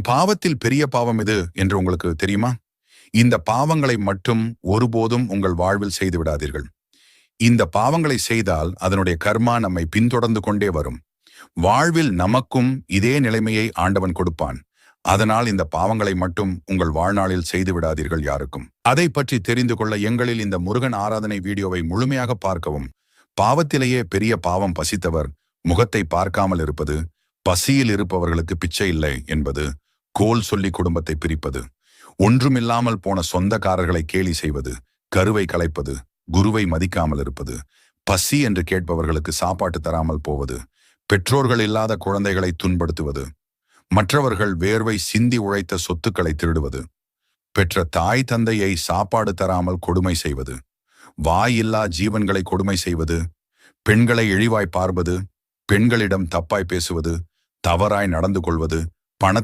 பாவத்தில் பெரிய பாவம் இது என்று உங்களுக்கு தெரியுமா? இந்த பாவங்களை மட்டும் ஒருபோதும் உங்கள் வாழ்வில் செய்து விடாதீர்கள். இந்த பாவங்களை செய்தால் அதனுடைய கர்மா நம்மை பின்தொடர்ந்து கொண்டே வரும். வாழ்வில் நமக்கும் இதே நிலைமையை ஆண்டவன் கொடுப்பான். அதனால் இந்த பாவங்களை மட்டும் உங்கள் வாழ்நாளில் செய்து விடாதீர்கள் யாருக்கும். அதை பற்றி தெரிந்து கொள்ள எங்களில் இந்த முருகன் ஆராதனை வீடியோவை முழுமையாக பார்க்கவும். பாவத்திலேயே பெரிய பாவம் பசித்தவர் முகத்தை பார்க்காமல் இருப்பது பசியில் இருப்பவர்களுக்கு பிச்சை இல்லை என்பது கோல் சொல்லி குடும்பத்தை பிரிப்பது ஒன்றுமில்லாமல் போன சொந்தக்காரர்களை கேலி செய்வது கருவை கலைப்பது குருவை மதிக்காமல் இருப்பது பசி என்று கேட்பவர்களுக்கு சாப்பாட்டு தராமல் போவது பெற்றோர்கள் இல்லாத குழந்தைகளை துன்படுத்துவது மற்றவர்கள் வேர்வை சிந்தி உழைத்த சொத்துக்களை திருடுவது பெற்ற தாய் தந்தையை சாப்பாடு தராமல் கொடுமை செய்வது வாயில்லா ஜீவன்களை கொடுமை செய்வது பெண்களை இழிவாய் பார்ப்பது பெண்களிடம் தப்பாய் பேசுவது தவறாய் நடந்து கொள்வது பணத்தை